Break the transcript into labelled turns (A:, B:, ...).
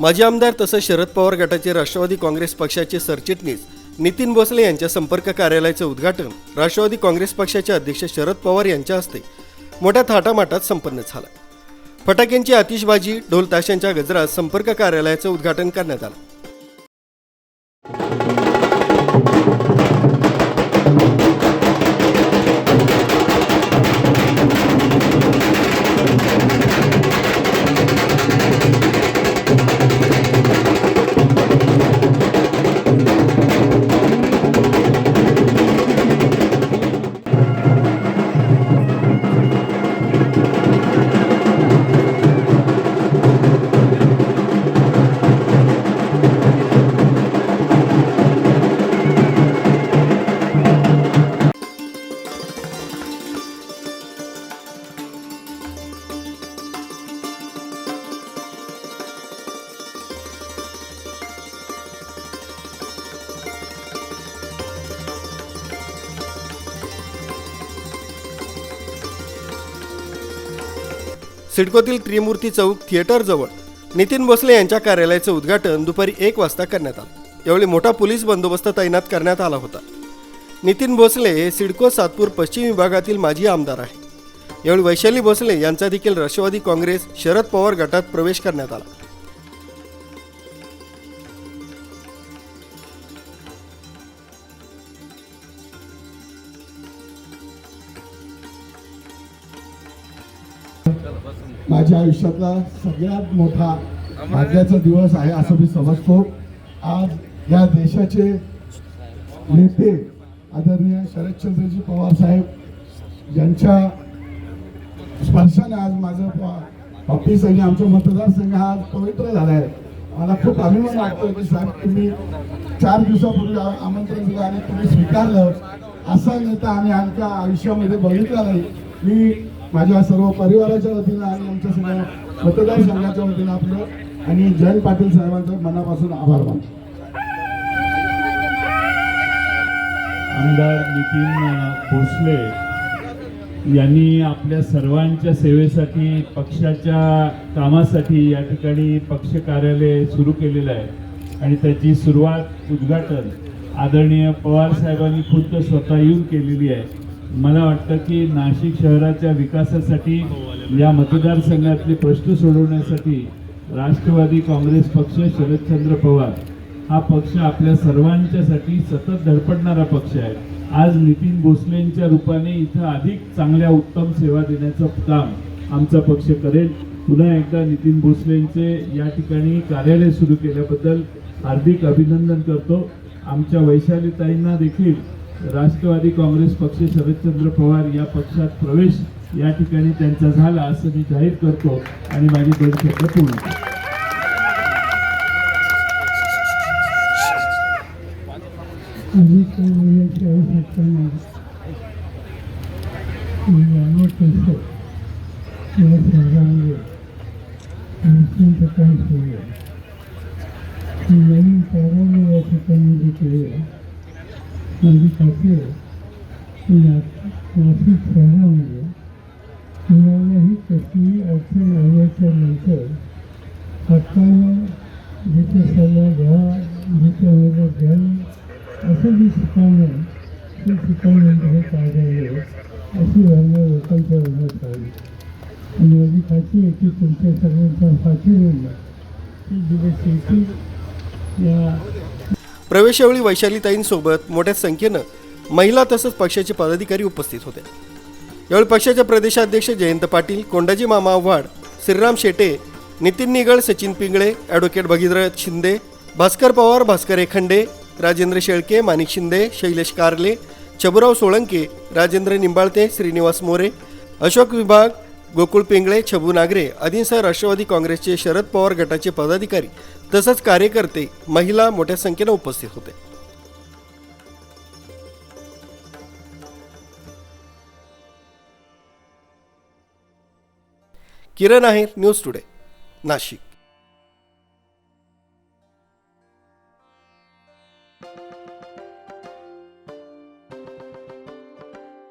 A: माजी आमदार तसंच शरद पवार गटाचे राष्ट्रवादी काँग्रेस पक्षाचे सरचिटणीस नितीन भोसले यांच्या संपर्क कार्यालयाचं उद्घाटन राष्ट्रवादी काँग्रेस पक्षाचे अध्यक्ष शरद पवार यांच्या हस्ते मोठ्या थाटामाटात संपन्न झालं. फटाक्यांची आतिषबाजी ढोल ताशांच्या गजरात संपर्क कार्यालयाचं उद्घाटन करण्यात आलं. सिडकोतील त्रिमूर्ती चौक थिएटरजवळ नितीन भोसले यांच्या कार्यालयाचं उद्घाटन दुपारी एक वाजता करण्यात आलं. यावेळी मोठा पोलीस बंदोबस्त तैनात करण्यात आला होता. नितीन भोसले हे सिडको सातपूर पश्चिम विभागातील माजी आमदार आहे यावेळी वैशाली भोसले यांचा देखील राष्ट्रवादी काँग्रेस शरद पवार गटात प्रवेश करण्यात आला.
B: माझ्या आयुष्यातला सगळ्यात मोठा भाग्याचा दिवस आहे असं मी समजतो. आज या देशाचे नेते आदरणीय शरदचंद्रजी पवार साहेब यांच्या स्पर्शाने आज माझं ऑफिस आणि आमचा मतदारसंघ हा आज पवित्र झाला आहे मला खूप अभिमान वाटतो की साहेब तुम्ही चार दिवसापूर्वी आमंत्रण दिलं आणि तुम्ही स्वीकारलं. असा नेता आम्ही आमच्या आयुष्यामध्ये बघितला नाही. मी माझ्या सर्व परिवाराच्या वतीनं आणि आमच्या सगळ्या मतदारसंघाच्या वतीनं आपलं आणि जयंत पाटील साहेबांचं मनापासून आभार मानतो.
C: आमदार नितीन भोसले यांनी आपल्या सर्वांच्या सेवेसाठी पक्षाच्या कामासाठी या ठिकाणी पक्ष कार्यालय सुरू केलेलं आहे. आणि त्याची सुरुवात उद्घाटन आदरणीय पवार साहेबांनी खुद्द स्वतः येऊन केलेली आहे. मला वाटतं की नाशिक शहराच्या विकासासाठी या मतदारसंघातले प्रश्न सोडवण्यासाठी राष्ट्रवादी काँग्रेस पक्ष शरदचंद्र पवार हा पक्ष आपल्या सर्वांच्यासाठी सतत धडपडणारा पक्ष आहे. आज नितीन भोसलेंच्या रूपाने इथं अधिक चांगल्या उत्तम सेवा देण्याचं काम आमचा पक्ष करेल. पुन्हा एकदा नितीन भोसलेंचे या ठिकाणी कार्यालय सुरू केल्याबद्दल हार्दिक अभिनंदन करतो. आमच्या वैशालीताईंना देखील राष्ट्रवादी काँग्रेस पक्ष शरदचंद्र पवार या पक्षात प्रवेश या ठिकाणी त्यांचा झाला असं मी जाहीर करतो आणि माझी दोन शब्द पूर्ण
D: आवश्यकता नाही या आहे नवीन कार्यालय या ठिकाणी जे केले माझी खात्री आहे की नाशिक शहरामध्ये कुणालाही कसलीही अडचण आल्याच्यानंतर हक्कानं जिथे सल्ला घ्या जिथे वेगळं घ्याल असं जे शिकवणं ते म्हणजे हे कार्यालय अशी भावना लोकांच्या मनात आली आणि माझी खात्री आहे की तुमच्या सगळ्यांच्या पाठीवर दिवस येतील या
A: प्रवेशावेळी वैशालीताईंसोबत मोठ्या संख्येनं महिला तसंच पक्षाचे पदाधिकारी उपस्थित होते. यावेळी पक्षाचे प्रदेशाध्यक्ष जयंत पाटील कोंडाजी मामा आव्हाड श्रीराम शेटे नितीन निगळ सचिन पिंगळे ॲडव्होकेट भगीरथ शिंदे भास्कर पवार भास्कर एखंडे राजेंद्र शेळके माणिक शिंदे शैलेश कारले छबुराव सोळंके राजेंद्र निंबाळते श्रीनिवास मोरे अशोक विभाग गोकुळ पिंगळे छबू नागरे आदींसह राष्ट्रवादी काँग्रेसचे शरद पवार गटाचे पदाधिकारी तसंच कार्यकर्ते महिला मोठ्या संख्येनं उपस्थित होते. Kiran Aher news today Nashik.